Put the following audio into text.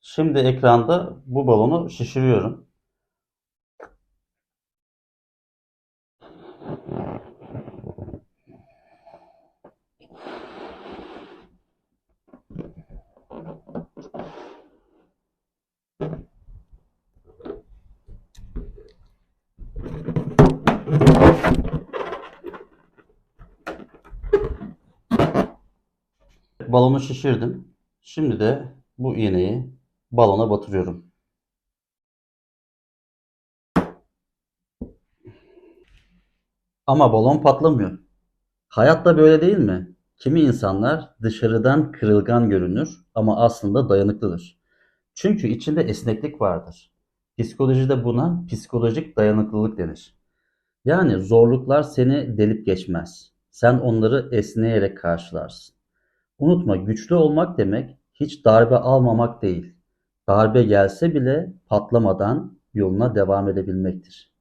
Şimdi ekranda bu balonu şişiriyorum. Balonu şişirdim. Şimdi de bu iğneyi balona batırıyorum. Ama balon patlamıyor. Hayat da böyle değil mi? Kimi insanlar dışarıdan kırılgan görünür ama aslında dayanıklıdır. Çünkü içinde esneklik vardır. Psikolojide buna psikolojik dayanıklılık denir. Yani zorluklar seni delip geçmez. Sen onları esneyerek karşılarsın. Unutma güçlü olmak demek hiç darbe almamak değil. Darbe gelse bile patlamadan yoluna devam edebilmektir.